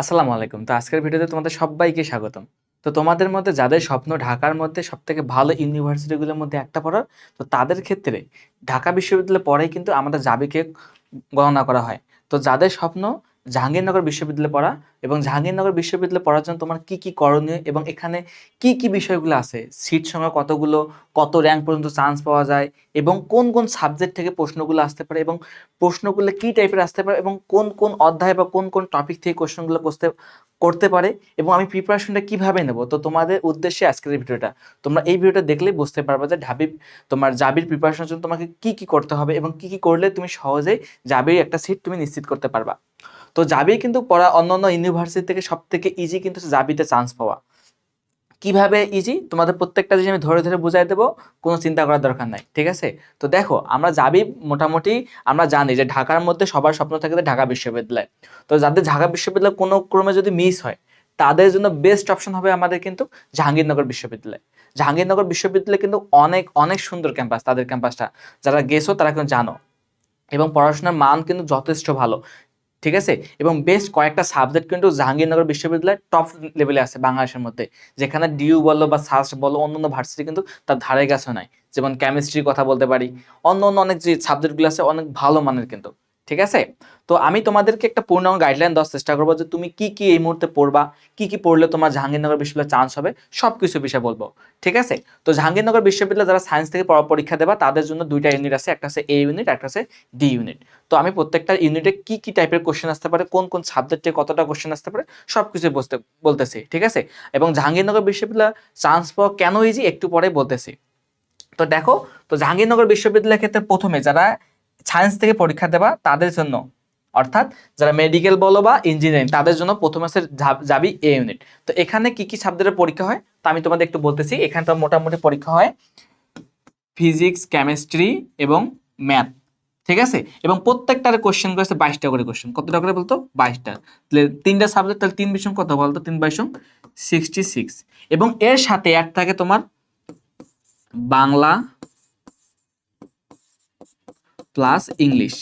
আসসালামু আলাইকুম। তো আজকের ভিডিওতে তোমাদের সবাইকে স্বাগতম। তো তোমাদের মধ্যে যাদের স্বপ্ন ঢাকার মধ্যে সবথেকে ভালো ইউনিভার্সিটিগুলোর মধ্যে একটা পড়ার, তো তাদের ক্ষেত্রে ঢাকা বিশ্ববিদ্যালয়ে পড়াই কিন্তু আমাদের জাবিকে গণনা করা হয়। তো যাদের স্বপ্ন জাহাঙ্গীরনগর বিশ্ববিদ্যালয়ে পড়া এবং জাহাঙ্গীরনগর বিশ্ববিদ্যালয়ে পড়ার জন্য তোমার কি কি করণীয় এবং এখানে কি কি বিষয়গুলো আছে? সিট সংখ্যা কতগুলো? কত র্যাঙ্ক পর্যন্ত চান্স পাওয়া যায়? এবং কোন কোন সাবজেক্ট থেকে প্রশ্নগুলো আসতে পারে? এবং প্রশ্নগুলো কি টাইপের আসতে পারে? এবং কোন কোন অধ্যায় বা কোন কোন টপিক থেকে কোশ্চেনগুলো করতে করতে পারে? এবং আমি প্রিপারেশনটা কীভাবে নেব? তো তোমাদের উদ্দেশ্যে আজকের এই ভিডিওটা। তোমরা এই ভিডিওটা দেখলেই বুঝতে পারবে যে ঢাবি, তোমার জাবির প্রিপারেশনের জন্য তোমাকে কি কি করতে হবে এবং কি কি করলে তুমি সহজেই জাবির একটা সিট তুমি নিশ্চিত করতে পারবা। তো জাবি কিন্তু পড়া অন্যান্য ইউনিভার্সিটি থেকে সব থেকে ইজি কিন্তু জাবিতে চান্স পাওয়া। কীভাবে ইজি তোমাদের প্রত্যেকটা জিনিস আমি ধরে ধরে বুঝাই দেবো, কোনো চিন্তা করার দরকার নাই, ঠিক আছে? তো দেখো, আমরা যাবি মোটামুটি আমরা জানি যে ঢাকার মধ্যে সবার স্বপ্ন থাকে ঢাকা বিশ্ববিদ্যালয়। তো যাদের ঢাকা বিশ্ববিদ্যালয় কোনো ক্রমে যদি মিস হয়, তাদের জন্য বেস্ট অপশন হবে আমাদের কিন্তু জাহাঙ্গীরনগর বিশ্ববিদ্যালয়। জাহাঙ্গীরনগর বিশ্ববিদ্যালয় কিন্তু অনেক অনেক সুন্দর ক্যাম্পাস তাদের ক্যাম্পাসটা যারা গেছো তারা কিন্তু জানো। এবং পড়াশোনার মান কিন্তু যথেষ্ট ভালো। ঠিক আছে? এবং বেস্ট কয়েকটা সাবজেক্ট কিন্তু জাহাঙ্গীরনগর বিশ্ববিদ্যালয়ের টপ লেভেলে আছে বাংলাদেশের মধ্যে। যেখানে ডিউ বলো বা সাস্ট বলো অন্যান্য ভার্সিটি কিন্তু তার ধারে কাছে নাই। যেমন কেমিস্ট্রির কথা বলতে পারি। অন্য অন্য অনেক যে সাবজেক্টগুলো আছে অনেক ভালো মানের কিন্তু। ঠিক আছে? তো আমি তোমাদেরকে একটা পূর্ণাঙ্গ গাইডলাইন দেওয়ার চেষ্টা করব যে তুমি কি কি এই মুহূর্তে পড়বা, কি কি পড়লে তোমার জাহাঙ্গীরনগর বিশ্ববিদ্যালয়ে চান্স হবে সব কিছু বিষয় বলব, ঠিক আছে? তো জাহাঙ্গীরনগর বিশ্ববিদ্যালয় যারা সায়েন্স থেকে পরীক্ষা দেবা, তাদের জন্য দুইটা ইউনিট আছে, একটা আছে এ ইউনিট একটা আছে ডি ইউনিট তো আমি প্রত্যেকটা ইউনিটে কি কি টাইপের কোশ্চেন আসতে পারে, কোন কোন সাবজেক্টে কতটা কোশ্চেন আসতে পারে সব কিছু বলতে, বলতেছি, ঠিক আছে? এবং জাহাঙ্গীরনগর বিশ্ববিদ্যালয় চান্স পাওয়া কেন ইজি একটু পরে বলতেছি। তো দেখো, তো জাহাঙ্গীরনগর বিশ্ববিদ্যালয়ের ক্ষেত্রে প্রথমে যারা সায়েন্স থেকে পরীক্ষা দেবা তাদের জন্য। অর্থাৎ যারা মেডিকেল বলো বা ইঞ্জিনিয়ারিং তাদের জন্য প্রথম যা- যাবি এ ইউনিট তো এখানে কি কি সাবজেক্টের পরীক্ষা হয়? তা আমি তোমাদের একটু বলতেছি। এখানে তো মোটামুটি পরীক্ষা হয় ফিজিক্স কেমিস্ট্রি এবং ম্যাথ ঠিক আছে? এবং প্রত্যেকটার কোশ্চেন করেছে বাইশটা করে কোশ্চেন কতটা করে বলতো? বাইশটা। তাহলে তিনটা সাবজেক্ট তাহলে তিন বিষয় কত বলতো? তিন বাইশ সিক্সটি সিক্স এবং এর সাথে এক থাকে তোমার বাংলা প্লাস ইংলিশ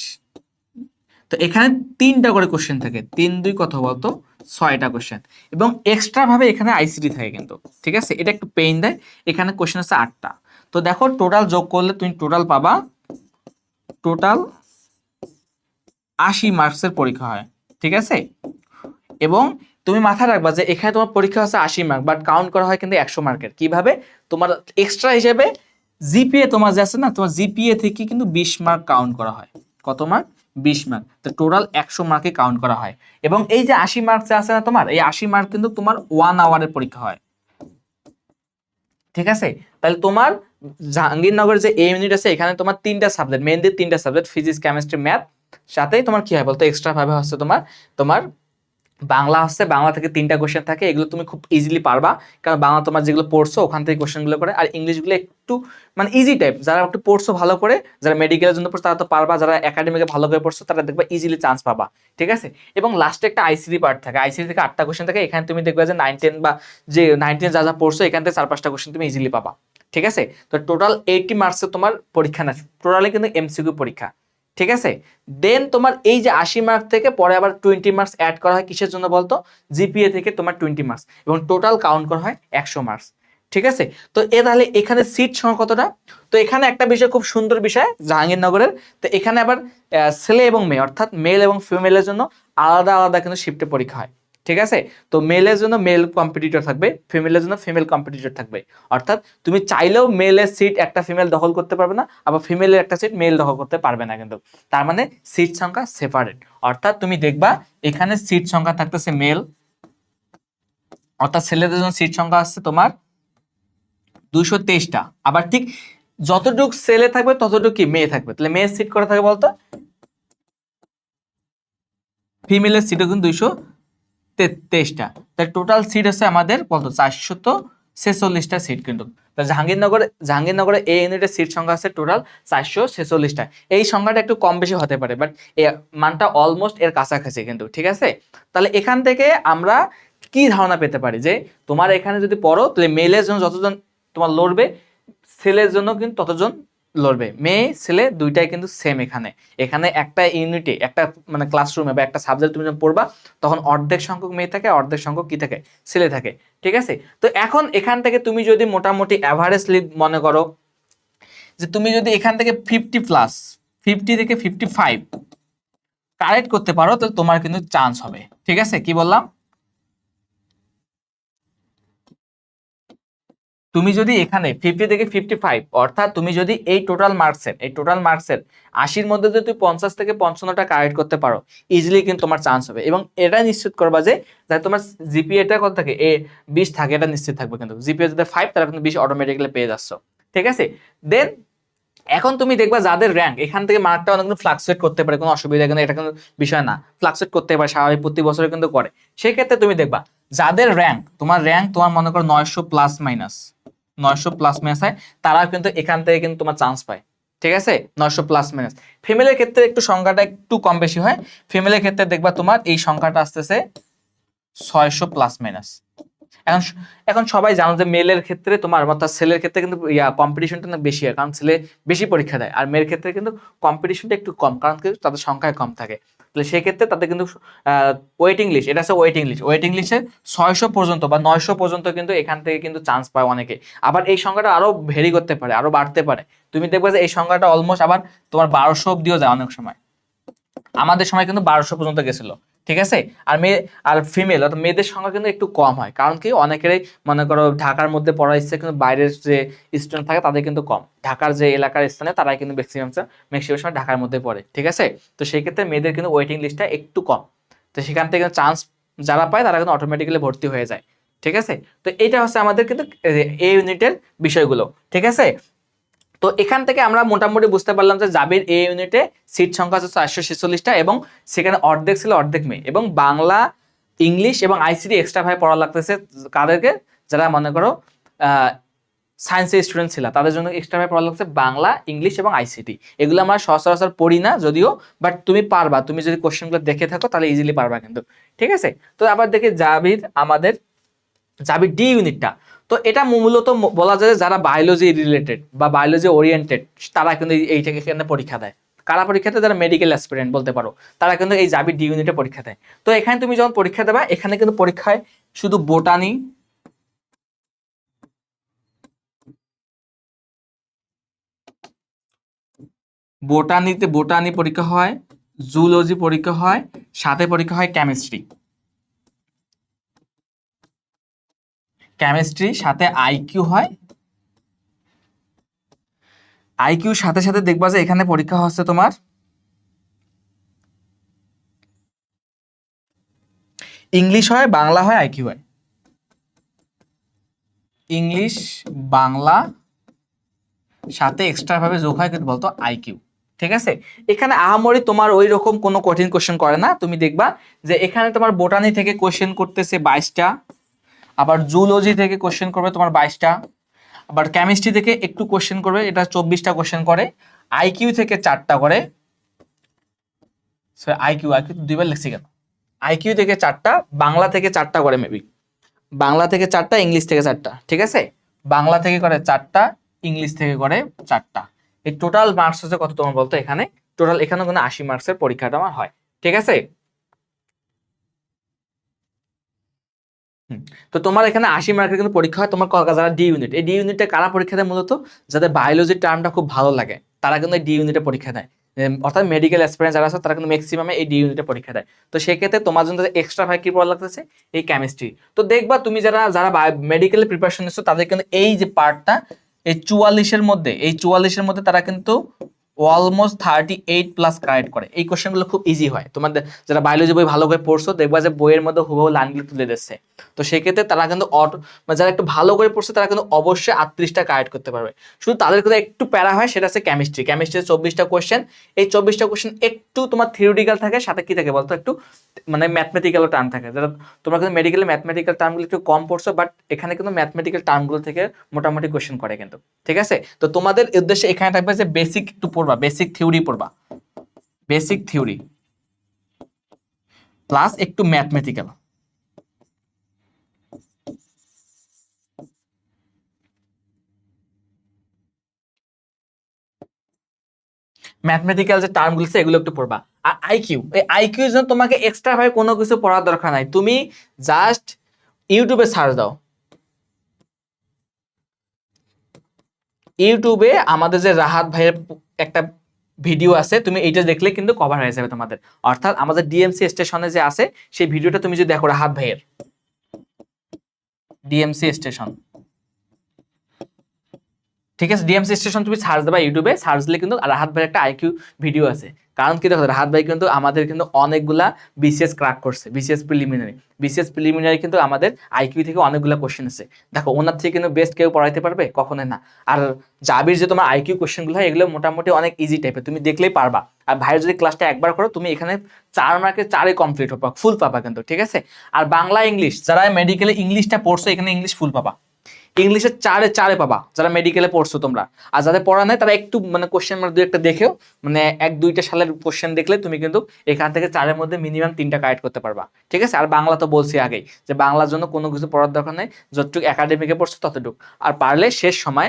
তো এখানে তিনটা করে কোশ্চেন থাকে। তিন, দুই কত বলতো, ছয়টা কোশ্চেন এবং এক্সট্রা ভাবে এখানে আইসিডি থাকে কিন্তু। ঠিক আছে? এটা একটু পেইন দেয়। এখানে কোশ্চেন আছে আটটা। তো দেখো টোটাল যোগ করলে তুমি টোটাল পাবা টোটাল আশি মার্কসের পরীক্ষা হয়। ঠিক আছে? এবং তুমি মাথায় রাখবা যে এখানে তোমার পরীক্ষা আছে আশি মার্ক বাট কাউন্ট করা হয় কিন্তু একশো মার্কের কীভাবে? তোমার এক্সট্রা হিসেবে জিপিএ তোমার যে আছে না, তোমার জিপিএ থেকে কিন্তু বিশ মার্ক কাউন্ট করা হয়। কত মার্ক বিশ মার্ক তো টোটাল একশো মার্কে কাউন্ট করা হয়। এবং এই যে আশি মার্ক যে আছে না তোমার, এই আশি মার্ক কিন্তু তোমার ওয়ান আওয়ারের পরীক্ষা হয়। ঠিক আছে? তাহলে তোমার জাহাঙ্গীরনগর যে এ ইউনিট আছে, এখানে তোমার তিনটা সাবজেক্ট মেনলি তিনটা সাবজেক্ট ফিজিক্স কেমিস্ট্রি ম্যাথ সাথেই তোমার কি হয় বলতো? এক্সট্রা ভাবে হচ্ছে তোমার তোমার বাংলা হচ্ছে বাংলা থেকে তিনটা কোশ্চেন থাকে, এগুলো তুমি খুব ইজিলি পারবা। কারণ বাংলা তোমার যেগুলো পড়ছো, ওখান থেকে কোশ্চেনগুলো করে। আর ইংলিশগুলো একটু মানে ইজি টাইপ যারা একটু পড়ছো ভালো করে, যারা মেডিকেলের জন্য পড়ছো, তারা তো পারবা। যারা একাডেমিকে ভালো করে পড়ছো, তারা দেখবা ইজিলি চান্স পাবা। ঠিক আছে? এবং লাস্টে একটা আইসিডি পার্ট থাকে। আইসিডি থেকে আটটা কোশ্চেন থাকে। এখানে তুমি দেখবে যে নাইন টেন বা যে নাইন টেন যা যা পড়ছো, এখান থেকে চার, পাঁচটা কোশ্চেন তুমি ইজিলি পাবা। ঠিক আছে? তো টোটাল এইটি মার্কসের তোমার পরীক্ষা না টোটালি কিন্তু এমসিকিউ পরীক্ষা। ঠিক আছে? দেন তোমার এই যে আশি মার্ক থেকে পরে আবার টোয়েন্টি মার্কস অ্যাড করা হয়, কিসের জন্য বলতো? জিপিএ থেকে তোমার টোয়েন্টি মার্কস এবং টোটাল কাউন্ট করা হয় একশো মার্কস ঠিক আছে? তো এ তাহলে এখানে সিট সংখ্যা কতটা? তো এখানে একটা বিষয় খুব সুন্দর বিষয়, জাহাঙ্গীরনগরের। তো এখানে আবার ছেলে এবং মেয়ে, অর্থাৎ মেল এবং ফিমেলের জন্য আলাদা আলাদা কিন্তু শিফটে পরীক্ষা হয়। ঠিক আছে? তো মেলের জন্য মেল কম্পিটিটর থাকবে ফিমেলের জন্য ফিমেল কম্পিটিটর থাকবে। অর্থাৎ তুমি চাইলেও মেলের সিট একটা ফিমেল দখল করতে পারবে না, আবার ফিমেলের একটা সিট মেল দখল করতে পারবে না কিন্তু। তার মানে সিট সংখ্যা সেপারেট অর্থাৎ তুমি দেখবা এখানে সিট সংখ্যা থাকতেছে মেল অর্থাৎ ছেলেদের জন্য সিট সংখ্যা আসছে তোমার দুশো তেইশটা। আবার ঠিক যতটুক ছেলে থাকবে, ততটুকু কি মেয়ে থাকবে। তাহলে মেয়ের সিট করে থাকে বলতো? ফিমেলের সিটও কিন্তু দুইশো তেইশটা তাই টোটাল সিট আছে আমাদের কত চারশত ছেচল্লিশটা সিট কিন্তু। তা জাহাঙ্গীরনগর, জাহাঙ্গীরনগরে এই ইউনিটের সিট সংখ্যা আছে টোটাল চারশো ছেচল্লিশটা। এই সংখ্যাটা একটু কম বেশি হতে পারে বাট মানটা অলমোস্ট এর কাছাকাছি কিন্তু, ঠিক আছে? তাহলে এখান থেকে আমরা কি ধারণা পেতে পারি যে তোমার এখানে যদি পড়ো, তাহলে মেলের জন্য যতজন তোমার লড়বে ছেলের জন্য কিন্তু ততজন লড়বে। মেয়ে, ছেলে দুইটাই কিন্তু সেম এখানে। এখানে একটা ইউনিটে একটা মানে ক্লাসরুমে বা একটা সাবজেক্ট তুমি যখন পড়বা, তখন অর্ধেক সংখ্যক মেয়ে থাকে, অর্ধেক সংখ্যক কি থাকে? ছেলে থাকে। ঠিক আছে? তো এখন এখান থেকে তুমি যদি মোটামুটি অ্যাভারেজলি মনে করো, যে তুমি যদি এখান থেকে ফিফটি প্লাস ফিফটি থেকে ফিফটি ফাইভ কারেক্ট করতে পারো তো তোমার কিন্তু চান্স হবে। ঠিক আছে? কি বললাম? তুমি যদি এখানে ফিফটি থেকে ফিফটি ফাইভ অর্থাৎ তুমি যদি এই টোটাল মার্কসের এই টোটাল মার্কসের আশির মধ্যে যদি তুমি পঞ্চাশ থেকে পঞ্চান্নটা কারেক্ট করতে পারো ইজিলি কিন্তু তোমার চান্স হবে। এবং এটা নিশ্চিত করবা যে, যাতে তোমার জিপিএটা কত থাকে? এ বিশ থাকে, এটা নিশ্চিত থাকবে কিন্তু। জিপিএ যদি ফাইভ তাহলে কিন্তু বিশ অটোমেটিক্যালি পেয়ে যাচ্ছ। ঠিক আছে? দেন এখন তুমি দেখবা যাদের র্যাঙ্ক এখান থেকে মার্কটা অনেক ফ্লাকচুয়েট করতে পারে, কোনো অসুবিধা কিন্তু এটা কিন্তু বিষয় না। ফ্লাকচুয়েট করতে পারে, স্বাভাবিক প্রতি বছরে কিন্তু করে। সেই ক্ষেত্রে তুমি দেখবা, যাদের র্যাঙ্ক তোমার র্যাঙ্ক তোমার মনে করো নয়শো প্লাস মাইনাস নয়শো প্লাস মাইনাস হয়, তারাও কিন্তু এখান থেকে কিন্তু তোমার চান্স পায়। ঠিক আছে? নয়শো প্লাস মাইনাস ফিমেলের ক্ষেত্রে একটু সংখ্যাটা একটু কম বেশি হয়। ফিমেলের ক্ষেত্রে দেখবা তোমার এই সংখ্যাটা আসতেছে ছয়শো প্লাস মাইনাস এখন এখন সবাই জানো যে মেলের ক্ষেত্রে তোমার অর্থাৎ ছেলের ক্ষেত্রে কিন্তু ইয়া কম্পিটিশনটা না বেশি হয়, কারণ ছেলে বেশি পরীক্ষা দেয়। আর মেয়ের ক্ষেত্রে কিন্তু কম্পিটিশনটা একটু কম, কারণ তাদের সংখ্যায় কম থাকে। তাহলে সেক্ষেত্রে তাদের কিন্তু ওয়েটিং লিস্ট এটা হচ্ছে ওয়েটিং লিস্ট ওয়েটিং লিস্টে ছয়শো পর্যন্ত বা নয়শো পর্যন্ত কিন্তু এখান থেকে কিন্তু চান্স পায় অনেকে। আবার এই সংখ্যাটা আরও ভেরি করতে পারে, আরও বাড়তে পারে। তুমি দেখবে যে এই সংখ্যাটা অলমোস্ট আবার তোমার বারোশো অব্দিও যায় অনেক সময়। আমাদের সময় কিন্তু বারোশো পর্যন্ত গেছিল। ঠিক আছে? আর মেয়ে, আর ফিমেল অর্থাৎ মেয়েদের সংখ্যা কিন্তু একটু কম হয়। কারণ কি? অনেকেরই মনে করো ঢাকার মধ্যে পড়ার ইচ্ছে, কিন্তু বাইরের যে স্টুডেন্ট থাকে, তাদের কিন্তু কম। ঢাকার যে এলাকার স্থানে তারাই কিন্তু ম্যাক্সিমাম ম্যাক্সিমাম সময় ঢাকার মধ্যে পড়ে। ঠিক আছে? তো সেই ক্ষেত্রে মেয়েদের কিন্তু ওয়েটিং লিস্টটা একটু কম। তো সেখান থেকে চান্স যারা পায়, তারা কিন্তু অটোমেটিক্যালি ভর্তি হয়ে যায়। ঠিক আছে? তো এটা হচ্ছে আমাদের কিন্তু এই ইউনিটের বিষয়গুলো। ঠিক আছে? তো এখান থেকে আমরা মোটামুটি বুঝতে পারলাম যে জাবির এ ইউনিটে সিট সংখ্যা হচ্ছে চারশো ছেচল্লিশটা এবং সেখানে অর্ধেক ছিল অর্ধেক মেয়ে এবং বাংলা, ইংলিশ এবং আইসিটি এক্সট্রা ভাবে পড়া লাগতেছে কাদেরকে? যারা মনে করো সায়েন্সের স্টুডেন্ট ছিল, তাদের জন্য এক্সট্রা ভাবে পড়া লাগছে বাংলা, ইংলিশ এবং আইসিটি। এগুলো আমরা সচরাচর পড়ি না যদিও বাট তুমি পারবা। তুমি যদি কোশ্চেনগুলো দেখে থাকো, তাহলে ইজিলি পারবা কিন্তু। ঠিক আছে? তো আবার দেখে জাবির, আমাদের জাবির ডি ইউনিটটা। তো এটা মূলত বলা যায় যারা বায়োলজি রিলেটেড বা বায়োলজি ওরিয়েন্টেড তারা কিন্তু এইটাকে এখানে পরীক্ষা দেয়। কারা পরীক্ষা দেয়? যারা মেডিকেল অ্যাসপিরেন্ট বলতে পারো। তারা কিন্তু এই জাবি ডি ইউনিটে পরীক্ষা দেয়। তো এখানে তুমি যখন পরীক্ষা দেবা, এখানে কিন্তু পরীক্ষায় শুধু বোটানি বোটানিতে বোটানি পরীক্ষা হয় জুলজি পরীক্ষা হয়, সাথে পরীক্ষা হয় কেমিস্ট্রি কেমিস্ট্রি সাথে আইকিউ হয়। আইকিউ সাথে সাথে দেখবা যে এখানে পরীক্ষা হচ্ছে তোমার ইংলিশ হয়, বাংলা হয় আইকিউ হয়। ইংলিশ বাংলা সাথে এক্সট্রা ভাবে যোগ হয় কিন্তু বলতো আইকিউ ঠিক আছে? এখানে আহামরি তোমার ওই রকম কোনো কঠিন কোশ্চেন করে না। তুমি দেখবা যে এখানে তোমার বোটানি থেকে কোশ্চেন করতেছে বাইশটা। আবার জুলজি থেকে কোশ্চেন করবে তোমার বাইশটা, আবার কেমিস্ট্রি থেকে একটু কোশ্চেন করবে, এটা চব্বিশটা কোশ্চেন করে আইকিউ থেকে চারটা করে আইকিউ আইকিউ দুইবার লিখছি কেন? আইকিউ থেকে চারটা, বাংলা থেকে চারটা করে মেবি বাংলা থেকে চারটা, ইংলিশ থেকে চারটা, ঠিক আছে? বাংলা থেকে করে চারটা, ইংলিশ থেকে করে চারটা। এই টোটাল মার্কস হচ্ছে কত তোমার বলতো এখানে? টোটাল এখানে কোনো আশি মার্কসের পরীক্ষাটা আমার হয়, ঠিক আছে? তো তোমার এখানে আশি মার্কের কিন্তু পরীক্ষা হয়, তোমার যারা ডি ইউনিট এই ডি ইউনিটে কারা পরীক্ষা দেয় মূলত? যাদের বায়োলজির টার্মটা খুব ভালো লাগে, তারা কিন্তু ডি ইউনিটে পরীক্ষা দেয়। অর্থাৎ মেডিকেল এক্সপিরিয়েন্স যারা আছে, তারা কিন্তু ম্যাক্সিমামে এই ডি ইউনিটে পরীক্ষা দেয়। তো সেক্ষেত্রে তোমার জন্য এক্সট্রা ভাই কি পড়া লাগতেছে? এই কেমিস্ট্রি তো দেখবা তুমি যারা যারা মেডিকেল প্রিপারেশন নিচ্ছ, তাদের কিন্তু এই যে পার্টটা এই চুয়াল্লিশের মধ্যে, এই চুয়াল্লিশের মধ্যে তারা কিন্তু almost thirty eight plus correct করে। এই কোশ্চেনগুলো খুব ইজি হয়। তোমাদের যারা বায়োলজি বই ভালো করে পড়ছো, দেখবা যে বইয়ের মধ্যে হুবহু লাইনগুলো তুলে দিচ্ছে। তো সেক্ষেত্রে তারা কিন্তু মানে যারা একটু ভালো করে পড়ছে, তারা কিন্তু অবশ্যই আটত্রিশটা কারেক্ট করতে পারবে। শুধু তাদের কিন্তু একটু প্যারা হয়, সেটা হচ্ছে কেমিস্ট্রি কেমিস্ট্রি চব্বিশটা কোশ্চেন এই চব্বিশটা কোশ্চেন একটু তোমার থিওরিটিক্যাল থাকে, সাথে কি থাকে বলতো? একটু মানে ম্যাথমেটিক্যালও টার্ম থাকে। যারা তোমরা কিন্তু মেডিকেলে ম্যাথমেটিক্যাল টার্মগুলো একটু কম পড়ছো বাট এখানে কিন্তু ম্যাথমেটিক্যাল টার্মগুলো থেকে মোটামুটি কোশ্চেন করে কিন্তু। ঠিক আছে? তো তোমাদের উদ্দেশ্যে এখানে থাকবে যে বেসিক একটু পড়বা বেসিক থিওরি পড়বা। বেসিক থিওরি প্লাস একটু ম্যাথমেটিক্যাল ম্যাথমেটিক্যাল যে টার্মগুলো আছে, এগুলো একটু পড়বা। আর আইকিউ এই আইকিউ জন্য তোমাকে এক্সট্রা ভাবে কোনো কিছু পড়ার দরকার নাই। তুমি জাস্ট ইউটিউবে সার্চ দাও। ইউটিউবে আমাদের যে রাহাত ভাইয়ের একটা ভিডিও আছে, তুমি এইটা দেখলে কিন্তু কভার হয়ে যাবে তোমাদের। অর্থাৎ আমাদের ডিএমসি স্টেশনে যে আছে, সেই ভিডিওটা তুমি যদি দেখো, রাহাত ভাইয়ের। DMC station. ঠিক আছে? ডিএমসি স্টেশন তুমি সার্চ দেবা ইউটিউবে সার্চ দিলে কিন্তু রাহাত ভাইয়ের একটা আইকিউ ভিডিও আছে। কারণ কি দেখো রাহাত ভাই কিন্তু আমাদের কিন্তু অনেকগুলা বিসিএস ক্রাক করছে বিসিএস প্রিলিমিনারি বিসিএস প্রিলিমিনারি কিন্তু আমাদের আইকিউ থেকে অনেকগুলা কোশ্চেন আছে। দেখো, ওনার থেকে কিন্তু বেস্ট কেউ পড়াইতে পারবে? কখনোই না। আর জাবির যে তোমার আইকিউ কোশ্চেনগুলো হয়, এগুলো মোটামুটি অনেক ইজি টাইপের তুমি দেখলেই পারবা। আর ভাইয়ের যদি ক্লাসটা একবার করো, তুমি এখানে চার মার্কে চারে কমপ্লিট হবা ফুল পাবা কিন্তু, ঠিক আছে? আর বাংলা ইংলিশ যারা মেডিকেলে ইংলিশটা পড়ছো, এখানে ইংলিশ ফুল পাবা। ইংলিশে চারে চারে পাবা, যারা মেডিকেলে পড়ছো তোমরা। আর যাদের পড়া নাই, তারা একটু মানে কোশ্চেন মানে দুই একটা দেখেও মানে এক, দুইটা সালের কোশ্চেন দেখলে তুমি কিন্তু এখান থেকে চারের মধ্যে মিনিমাম তিনটা কারেক্ট করতে পারবা। ঠিক আছে? আর বাংলা তো বলছি আগেই, যে বাংলার জন্য কোনো কিছু পড়ার দরকার নেই, যতটুকু একাডেমিকে পড়ছো ততটুকু। আর পারলে শেষ সময়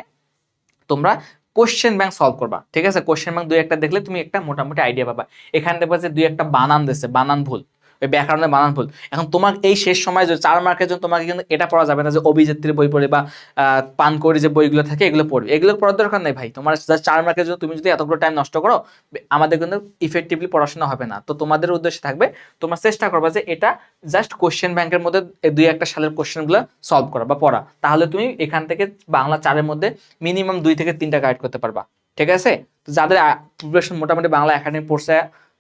তোমরা কোশ্চেন ব্যাংক সলভ করবা। ঠিক আছে? কোশ্চেন ব্যাংক দুই একটা দেখলে তুমি একটা মোটামুটি আইডিয়া পাবা। এখানে দেখবা যে দুই একটা বানান দিচ্ছে বানান ভুল। ওই ব্যাকরণের বানান ভুল। এখন তোমার এই শেষ সময় যে চার মার্কের জন্য তোমাকে কিন্তু এটা পড়া যাবে না যে অভিযাত্রীর বই পড়ে বা আহ, পানকড়ি যে বইগুলো থাকে এগুলো পড়বে। এগুলো পড়ার দরকার নেই ভাই। তোমার চার মার্কের জন্য তুমি যদি এতগুলো টাইম নষ্ট করো আমাদের কিন্তু ইফেক্টিভলি পড়াশোনা হবে না। তো তোমাদের উদ্দেশ্যে থাকবে তোমার চেষ্টা করবা যে এটা জাস্ট কোশ্চেন ব্যাংকের মধ্যে দুই একটা সালের কোশ্চেনগুলো সলভ করা বা পড়া। তাহলে তুমি এখান থেকে বাংলা চারের মধ্যে মিনিমাম দুই থেকে তিনটা গাইড করতে পারবা। ঠিক আছে? যাদের প্রিপারেশন মোটামুটি বাংলা একাডেমি পড়ছে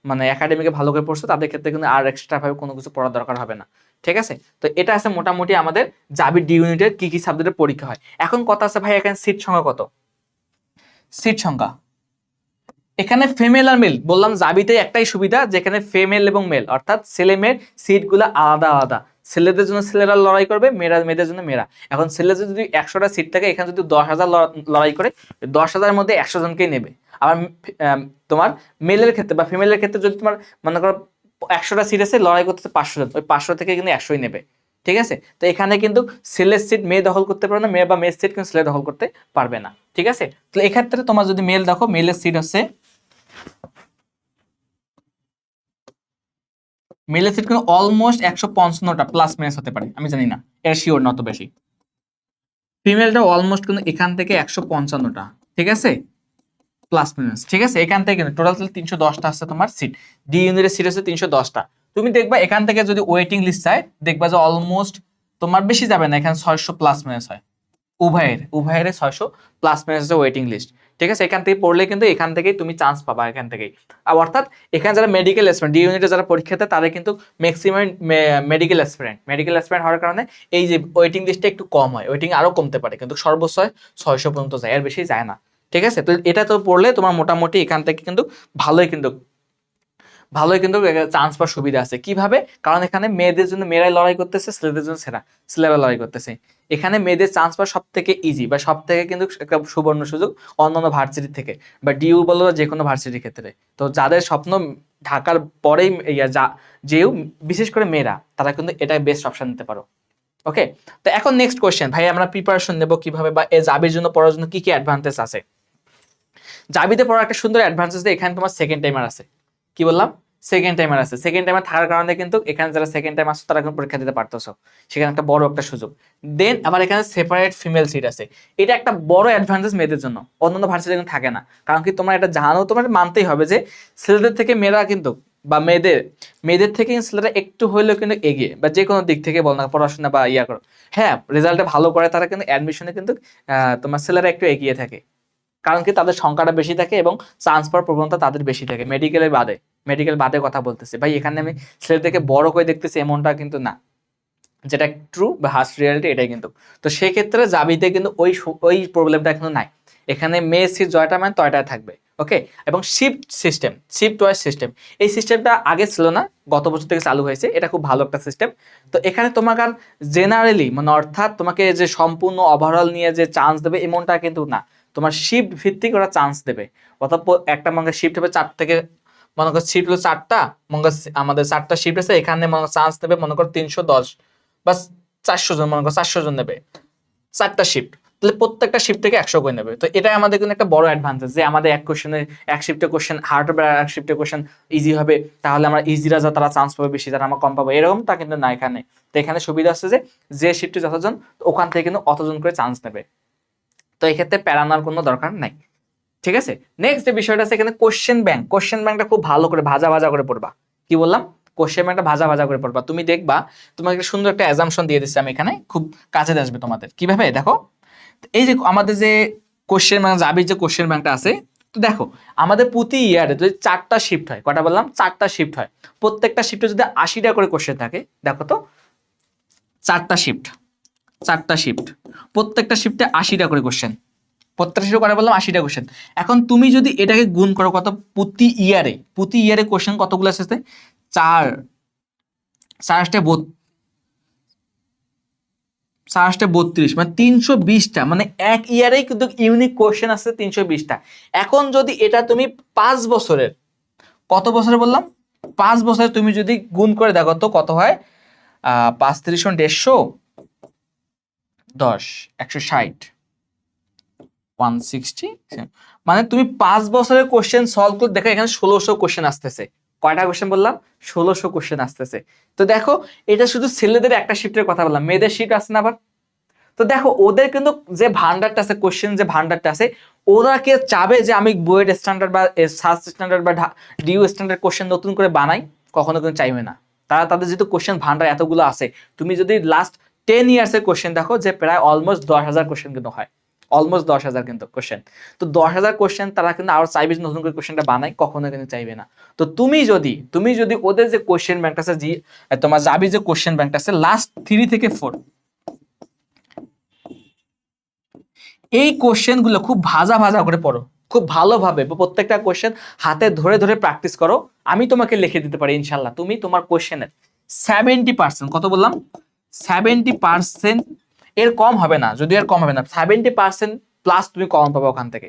মানে একাডেমিকে ভালো করে পড়ছে, তাদের ক্ষেত্রে কিন্তু আর এক্সট্রা ভাবে কোনো কিছু পড়ার দরকার হবে না। ঠিক আছে? তো এটা আছে মোটামুটি আমাদের জাবি ডি ইউনিটের কি কি সাবজেক্টের পরীক্ষা হয়। এখন কথা আছে ভাই, এখানে সিট সংখ্যা কত? সিট সংখ্যা। এখানে ফিমেল আর মেল বললাম জাবিতে একটাই সুবিধা, যেখানে ফিমেল এবং মেল অর্থাৎ ছেলে মেয়ের সিটগুলো আলাদা আলাদা। ছেলেদের জন্য ছেলেরা লড়াই করবে, মেয়েরা, মেয়েদের জন্য মেয়েরা। এখন ছেলেদের যদি একশোটা সিট থাকে, এখানে যদি দশ হাজার লড়াই করে, দশ হাজারের মধ্যে একশো জনকেই নেবে। আবার তোমার মেলের ক্ষেত্রে বা ফিমেলের ক্ষেত্রে যদি তোমার, মনে করো একশোটা সিট আছে, লড়াই করতে পাঁচশো জন ওই পাঁচশো থেকে কিন্তু একশোই নেবে, ঠিক আছে? তো এখানে কিন্তু ছেলের সিট মেয়ে দখল করতে পারবে না, মেয়ে বা মেয়ের সিট কিন্তু ছেলে দখল করতে পারবে না, ঠিক আছে? তো এক্ষেত্রে তোমার যদি মেল দেখো মেলের সিট হচ্ছে মেলের সিট কিন্তু অলমোস্ট একশো পঞ্চান্নটা প্লাস মাইনাস হতে পারে, আমি জানি না, এর শিওর না অত বেশি। ফিমেলটা অলমোস্ট কিন্তু এখান থেকে একশো পঞ্চান্নটা, ঠিক আছে? প্লাস মাইনাস ঠিক আছে? এখান থেকে কিন্তু টোটাল তিনশো দশটা আছে তোমার সিট ডি ইউনিটের সিট আছে তিনশো দশটা। তুমি দেখবা এখান থেকে যদি ওয়েটিং লিস্ট চাই দেখবা যে অলমোস্ট তোমার বেশি যাবে না, এখানে ছয়শো প্লাস মাইনাস হয়। উভয়ের উভয়ের ছয়শো প্লাস মাইনাস ওয়েটিং লিস্ট ঠিক আছে? এখান থেকে পড়লে কিন্তু এখান থেকেই তুমি চান্স পাবা, এখান থেকেই। আর অর্থাৎ এখানে যারা মেডিকেল অ্যাসপিরেন্ট ডি ইউনিটে যারা পরীক্ষা দেয় তারা কিন্তু maximum medical aspirant medical aspirant হওয়ার কারণে এই যে ওয়েটিং লিস্টটা একটু কম হয়। ওয়েটিং আরও কমতে পারে, কিন্তু সর্বোচ্চ ছয়শো পর্যন্ত যায়, এর বেশি যায় না। ঠিক আছে? তো এটা তো পড়লে তোমার মোটামুটি এখান থেকে কিন্তু ভালোই কিন্তু ভালোই কিন্তু চান্স পাওয়ার সুবিধা আছে। কীভাবে? কারণ এখানে মেয়েদের জন্য, মেয়েরাই লড়াই করতেছে, ছেলেদের জন্য ছেলেরা ছেলেরা লড়াই করতেছে। এখানে মেয়েদের চান্স পাওয়া সব থেকে ইজি বা সব থেকে কিন্তু একটা সুবর্ণ সুযোগ অন্যান্য ভার্সিটির থেকে, বা ডিউ বলো বা যে কোনো ভার্সিটির ক্ষেত্রে। তো যাদের স্বপ্ন ঢাকার পরেই ইয়া যা, যেও, বিশেষ করে মেয়েরা, তারা কিন্তু এটা বেস্ট অপশন নিতে পারো। ওকে তো এখন নেক্সট কোয়েশ্চেন ভাই আমরা প্রিপারেশন নেব কীভাবে বা এ জাবির জন্য পড়ার জন্য কি কি অ্যাডভান্টেজ আছে? জাবিতে পড়ার একটা সুন্দর অ্যাডভান্স আছে এখানে তোমার সেকেন্ড টাইমার আছে। কি বললাম? সেকেন্ড টাইমার আছে। সেকেন্ড টাইমার থাকার কারণে কিন্তু এখানে যারা সেকেন্ড টাইম আসছে তারা পরীক্ষা দিতে পারতেছো। সেখানে একটা বড় একটা সুযোগ। দেন আবার এখানে সেপারেট ফিমেল সিট আছে। এটা একটা বড় অ্যাডভান্টেজ মেয়েদের জন্য। অন্যান্য ভার্সিটি কিন্তু থাকে না। কারণ কি তোমরা এটা জানো, তোমার মানতেই হবে যে ছেলেদের থেকে মেয়েরা কিন্তু বা মেয়েদের মেয়েদের থেকে ছেলেরা একটু হইলেও কিন্তু এগিয়ে, বা যে কোনো দিক থেকে বল না, পড়াশোনা বা ইয়া করো। হ্যাঁ রেজাল্টে ভালো করে তারা কিন্তু অ্যাডমিশনে কিন্তু তোমার ছেলেরা একটু এগিয়ে থাকে। কারণ কি তাদের সংখ্যাটা বেশি থাকে এবং চান্স পাওয়ার প্রবণতা তাদের বেশি থাকে মেডিকেলের বাদে মেডিকেল বাদে কথা বলতেছে। ভাই, এখানে আমি ছেলেদেরকে বড় করে দেখতেছি এমনটা কিন্তু না। যেটা ট্রু বা হাস রিয়ালিটি এটাই কিন্তু। তো সেক্ষেত্রে জাবিতে কিন্তু ওই ওই প্রবলেমটা কিন্তু নাই। এখানে মেয়ে জয়টা মানে তয়টায় থাকবে ওকে এবং shift system shift wise system এই সিস্টেমটা আগে ছিল না, গত বছর থেকে চালু হয়েছে, এটা খুব ভালো একটা সিস্টেম তো এখানে তোমাকে জেনারেলি মানে অর্থাৎ তোমাকে যে সম্পূর্ণ ওভারঅল নিয়ে যে চান্স দেবে এমনটা কিন্তু না। তোমার শিফট ভিত্তিক ওরা চান্স দেবে। অর্থাৎ একটা মনে শিফট হবে চার থেকে, মনে করো শিফট হলো চারটা করো আমাদের চারটা শিফট আছে, এখানে মনে চান্স নেবে মনে করো তিনশো দশ বা চারশো জন, মনে করো চারশো জন নেবে। চারটা শিফট তাহলে প্রত্যেকটা শিফট থেকে একশো করে নেবে। তো এটাই আমাদের কিন্তু একটা বড় অ্যাডভান্টেজ যে আমাদের এক কোশ্চেনে এক শিফটে কোশ্চেন হার্ড আর এক শিফটে কোশ্চেন ইজি হবে, তাহলে আমরা ইজিরা যা তারা চান্স পাবে, বেশি তারা আমরা কম পাবো, এরকম তা কিন্তু না এখানে। তো এখানে সুবিধা আছে যে যে শিফটে যতজন, ওখান থেকে কিন্তু অতজন করে চান্স নেবে। তো এক্ষেত্রে প্যারানোর কোনো দরকার নাই। ঠিক আছে? নেক্সট যে বিষয়টা আছে এখানে কোশ্চেন ব্যাংক কোশ্চেন ব্যাংকটা খুব ভালো করে ভাজা ভাজা করে পড়বা। কি বললাম? কোশ্চেন ব্যাংকটা ভাজা ভাজা করে পড়বা। তুমি দেখবা, তোমাকে সুন্দর একটা অ্যাজামশন দিয়ে দিচ্ছি আমি এখানে। খুব কাজে আসবে তোমাদের। কীভাবে? দেখো। এই যে আমাদের যে কোশ্চেন ব্যাংক জাবির যে কোশ্চেন ব্যাংকটা আছে, তো দেখো, আমাদের প্রতি ইয়ারে যদি চারটা শিফট হয়, কটা বললাম? চারটা শিফট হয়। প্রত্যেকটা শিফটে যদি আশিটা করে কোশ্চেন থাকে, দেখো তো, চারটা শিফট চারটা শিফট প্রত্যেকটা শিফটে আশিটা করে কোশ্চেন প্রত্যেকটা শিফট করে বললাম? আশিটা কোশ্চেন এখন তুমি যদি এটাকে গুণ করো কত? প্রতি ইয়ারে প্রতি ইয়ারে কোশ্চেন কতগুলো আসছে চার। চার আসতে আসতে বত্রিশ। মানে তিনশো বিশটা। মানে এক ইয়ারেই কিন্তু ইউনিক কোশ্চেন আসছে তিনশো বিশটা। এখন যদি এটা তুমি পাঁচ বছরের, কত বছরে বললাম? পাঁচ বছরে তুমি যদি গুণ করে দেখো তো কত হয়? পাঁচ, তিরিশ দেড়শো। দশ, একশো ষাট। ওয়ান সিক্সটি মানে তুমি পাঁচ বছরের কোশ্চেন সলভ করে দেখো এখানে ষোলোশো কোশ্চেন আসতেছে। কয়টা কোশ্চেন বললাম? ষোলোশো কোশ্চেন আসতেছে। তো দেখো, এটা শুধু ছেলেদের একটা শিফটের কথা বললাম, মেয়েদের শিফট আছে না আবার? তো দেখো, ওদের কিন্তু যে ভান্ডারটা আছে কোশ্চেন যে ভান্ডারটা আছে, ওরা কে চাবে যে আমি বইয়ের স্ট্যান্ডার্ড বা সার্চ স্ট্যান্ডার্ড বা ডিউ স্ট্যান্ডার্ড কোশ্চেন নতুন করে বানাই? কখনো কিন্তু চাইবে না। তারা তাদের যেহেতু কোশ্চেন ভান্ডার এতগুলো আছে, তুমি যদি লাস্ট টেন ইয়ার্সের কোশ্চেন দেখো যে প্রায় অলমোস্ট দশ হাজার কোশ্চেন কিন্তু হয়। অলমোস্ট দশ হাজার কিন্তু কোশ্চেন তো দশ হাজার কোশ্চেন তারা কিন্তু আরও চাইবে নতুন করে কোশ্চেনটা বানায় কখনো কিন্তু চাইবে না। তো তুমি যদি তুমি যদি ওদের যে কোশ্চেন ব্যাংকটা আছে, জি তোমার যাবি যে কোশ্চেন ব্যাংকটা আছে লাস্ট থ্রি থেকে ফোর এই কোশ্চেনগুলো খুব ভাজা ভাজা করে পড়ো। খুব ভালোভাবে, প্রত্যেকটা কোশ্চেন হাতে ধরে ধরে প্র্যাকটিস করো। আমি তোমাকে লিখে দিতে পারি, ইনশাল্লাহ। তুমি তোমার কোশ্চেনের সেভেন্টি পার্সেন্ট কত বললাম? সেভেন্টি পার্সেন্ট এর কম হবে না যদি এর কম হবে না সেভেন্টি পার্সেন্ট প্লাস তুমি কম পাবে ওখান থেকে।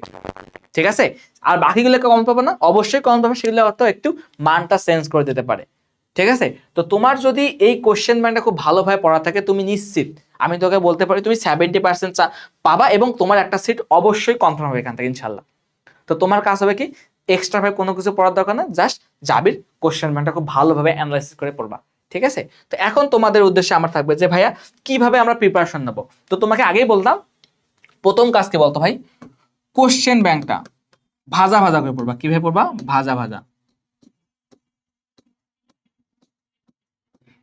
ঠিক আছে? আর বাকিগুলোকে কম পাবে না? অবশ্যই কম পাবে, সেগুলো হয়তো একটু মানটা চেঞ্জ করে দিতে পারে। ঠিক আছে? তো তোমার যদি এই কোশ্চেন ব্যাংকটা খুব ভালোভাবে পড়া থাকে, তুমি নিশ্চিত আমি তোকে বলতে পারি তুমি সেভেন্টি পার্সেন্ট পাবা এবং তোমার একটা সিট অবশ্যই কনফার্ম হবে এখান থেকে ইনশাল্লাহ তো তোমার কাজ হবে কি? এক্সট্রা ভাবে কোনো কিছু পড়ার দরকার না জাস্ট জাবির কোশ্চেন ব্যাংকটা খুব ভালোভাবে অ্যানালাইসিস করে পড়বা। ঠিক আছে? তো এখন তোমাদের উদ্দেশ্যে আমার থাকবে যে, ভাইয়া, কীভাবে আমরা প্রিপারেশন নেব? তো তোমাকে আগেই বলতাম, প্রথম কাজকে বলতো, ভাই কোশ্চেন ব্যাংকটা ভাজা ভাজা করে পড়বা। কীভাবে পড়বা? ভাজা ভাজা।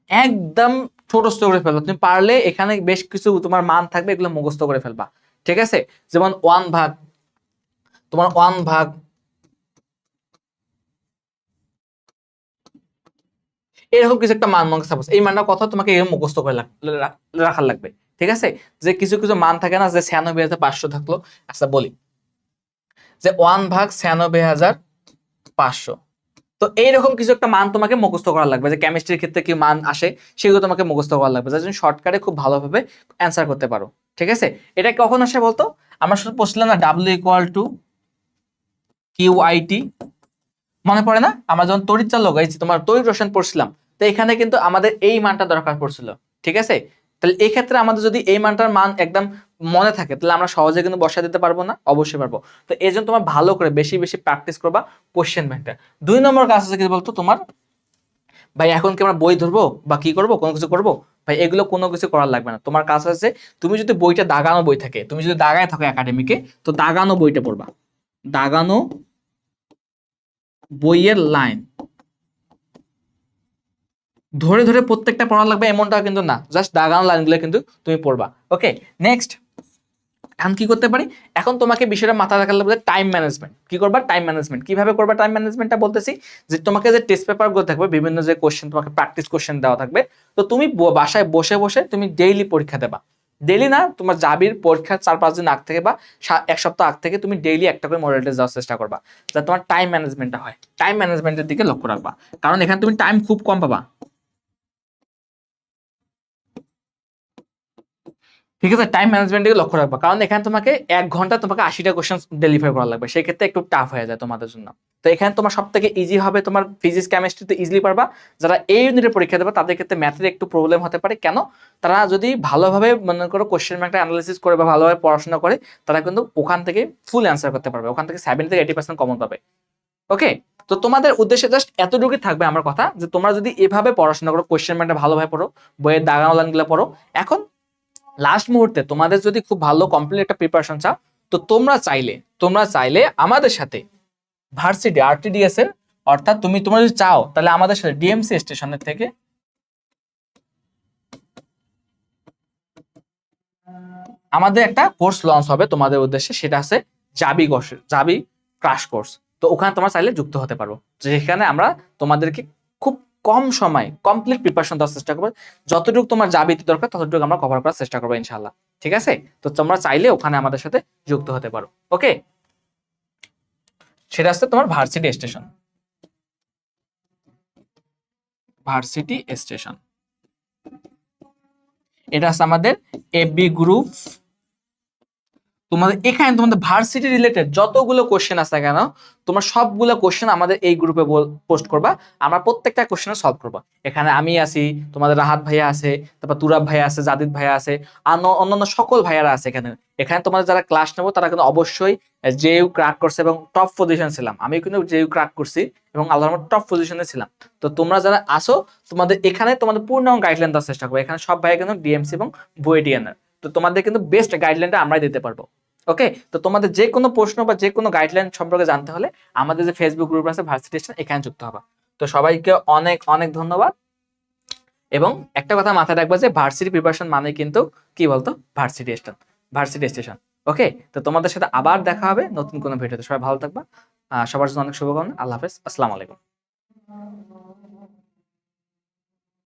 একদম ছোটস্থ করে ফেলবা। তুমি পারলে এখানে বেশ কিছু তোমার মান থাকবে, এগুলো মুখস্থ করে ফেলবা। ঠিক আছে? যেমন ওয়ান ভাগ, তোমার ওয়ান ভাগ এরকম কিছু একটা মান মনে সাপোজ এই মানটা কথা তোমাকে এরকম মুখস্থ করে রাখার লাগবে, ঠিক আছে? যে কিছু কিছু মান থাকে না, যে ছিয়ানব্বই হাজার পাঁচশো থাকল আচ্ছা বলি। যে ওয়ান ভাগ ছিয়ানব্বই হাজার পাঁচশো। তো এইরকম কিছু একটা মান তোমাকে মুখস্থ করা লাগবে, যে কেমিস্ট্রির ক্ষেত্রে কি মান আসে, সেগুলো তোমাকে মুখস্থ করা লাগবে, যার জন্য শর্টকাটে খুব ভালোভাবে অ্যান্সার করতে পারো, ঠিক আছে? এটা কখন আসে বলতো? আমরা শুধু পড়ছিলাম না W equal to Q I T মনে পড়ে না? আমরা যখন তড়িৎ চালক, এই তোমার তড়িৎ রোশন পড়ছিলাম তো এখানে কিন্তু আমাদের এই মানটা দরকার পড়ছিল, ঠিক আছে? তাহলে এই ক্ষেত্রে আমাদের যদি এই মানটার মান একদম মনে থাকে, তাহলে আমরা সহজে কিন্তু বসা দিতে পারব না, অবশ্যই পারব। তো এই জন্য তোমার ভালো করে বেশি বেশি প্র্যাকটিস করবা কোশ্চেন ব্যাংকটা দুই নম্বর কাজ আছে কি বলতো তোমার, ভাই এখন কি আমরা বই ধরবো বা কি করব, কোনো কিছু করব? ভাই এগুলো কোনো কিছু করার লাগবে না। তোমার কাজ আছে তুমি যদি বইটা দাগানো বই থাকে, তুমি যদি দাগায় থাকো একাডেমিকে তো দাগানো বইটা পড়বা। দাগানো বইয়ের লাইন ধরে ধরে প্রত্যেকটা পড়া লাগবে এমনটা কিন্তু না। জাস্ট দাগানো লাইনগুলো কিন্তু তুমি পড়বা। ওকে নেক্সট এখন কি করতে পারি? এখন তোমাকে বিষয়টা মাথা রাখার লাগবে টাইম ম্যানেজমেন্ট কি করবা? টাইম ম্যানেজমেন্ট কীভাবে করবা টাইম ম্যানেজমেন্টটা বলতেছি? যে তোমাকে যে টেস্ট পেপারগুলো থাকবে, বিভিন্ন যে কোশ্চেন তোমাকে প্র্যাকটিস কোশ্চেন দেওয়া থাকবে, তো তুমি বাসায় বসে বসে তুমি ডেইলি পরীক্ষা দেবা। ডেইলি না, তোমার জাবির পরীক্ষার চার পাঁচ দিন আগ থেকে বা এক সপ্তাহ আগ থেকে তুমি ডেইলি একটা করে মডেল টেস্ট দেওয়ার চেষ্টা করবা, যাতে তোমার টাইম ম্যানেজমেন্টটা হয়। টাইম ম্যানেজমেন্টের দিকে লক্ষ্য রাখবা। কারণ এখানে তুমি টাইম খুব কম পাবা। ঠিক আছে টাইম ম্যানেজমেন্টে লক্ষ্য রাখবা। কারণ এখানে তোমাকে এক ঘণ্টা তোমাকে আশিটা কোশ্চেন ডেলিভার করা লাগবে। সেই ক্ষেত্রে একটু টাফ হয়ে যায় তোমাদের জন্য। তো এখানে তোমার সব থেকে ইজি হবে তোমার ফিজিক্স কেমিস্ট্রিতে ইজিলি পারবা। যারা এই ইউনিটের পরীক্ষা দেবে, তাদের ক্ষেত্রে ম্যাথের একটু প্রবলেম হতে পারে। কেন? তারা যদি ভালোভাবে মনে করো কোশ্চেন ব্যাংকটা অ্যানালাইসিস করে বা ভালোভাবে পড়াশোনা করে, তারা কিন্তু ওখান থেকে ফুল অ্যান্সার করতে পারবে। ওখান থেকে সেভেন থেকে এইটি পার্সেন্ট কমন পাবে। ওকে তো তোমাদের উদ্দেশ্যে জাস্ট এতটুকুই থাকবে আমার কথা, যে তোমরা যদি এভাবে পড়াশোনা করো কোশ্চেন ব্যাংকটা ভালোভাবে পড়ো, বইয়ের দাগানো লাইনগুলো পড়ো, এখন লাস্ট মুহূর্তে তোমাদের যদি খুব ভালো কমপ্লিট একটা প্রিপারেশন চাও, তো তোমরা চাইলে তোমরা চাইলে আমাদের সাথে ভার্সিটি আরটিডিএস এর, অর্থাৎ তুমি, তোমরা যদি চাও, তাহলে আমাদের সাথে ডিএমসি স্টেশনের থেকে আমাদের একটা কোর্স লঞ্চ হবে তোমাদের উদ্দেশ্যে, সেটা আছে Jabi course Jabi crash course তো ওখানে তোমরা চাইলে যুক্ত হতে পারো। যেখানে আমরা তোমাদেরকে কম সময় কমপ্লিট প্রিপারেশন দেওয়ার চেষ্টা করব। যতটুকু তোমার জাবিতে দরকার, ততটুকু আমরা কভার করার চেষ্টা করব ইনশাল্লাহ ঠিক আছে? তো তোমরা চাইলে ওখানে আমাদের সাথে যুক্ত হতে পারো। ওকে সেটা হচ্ছে তোমার ভার্সিটি স্টেশন ভার্সিটি স্টেশন এটা আছে আমাদের এবি গ্রুপ তোমাদের এখানে তোমাদের ভার্সিটি রিলেটেড যতগুলো কোশ্চেন আছে কেন তোমরা সবগুলো কোশ্চেন আমাদের এই গ্রুপে পোস্ট করবা আমরা প্রত্যেকটা কোশ্চেন সলভ করব। এখানে আমি আছি তোমাদের রাহাত ভাইয়া আছে তারপর তুরাব ভাইয়া আছে জাদিদ ভাইয়া আছে আর অন্যান্য সকল ভাইয়ারা আছে এখানে। এখানে তোমাদের যারা ক্লাস নেব তারা কিন্তু অবশ্যই জেইউ ক্র্যাক করছে এবং টপ পজিশন ছিলাম। আমি কিন্তু জেইউ ক্রাক করছি এবং আল্লাহর টপ পজিশনে ছিলাম। তো তোমরা যারা আসো তোমাদের এখানে তোমাদের পূর্ণ গাইডলাইন দেওয়ার চেষ্টা করব। এখানে সব ভাইয়া কিন্তু ডিএমসি এবং বুয়েটিয়ানার তো তোমাদের কিন্তু বেস্ট গাইডলাইনটা আমরাই দিতে পারব ওকে তো তোমাদের যে কোনো প্রশ্ন বা যে কোনো গাইডলাইন সম্পর্কে জানতে হলে আমাদের যে ফেসবুক গ্রুপ আছে ভার্সিটি স্টেশন এখানে যুক্ত হবা। তো সবাইকে অনেক অনেক ধন্যবাদ। এবং একটা কথা মাথায় রাখবা যে ভার্সিটি প্রিপারেশন মানে কিন্তু কি বলতো? Varsity station varsity station okay তো তোমাদের সাথে আবার দেখা হবে নতুন কোনো ভিডিওতে। সবাই ভালো থাকবা। সবার জন্য অনেক শুভকামনা। আল্লাহ হাফেজ। আসসালামু আলাইকুম।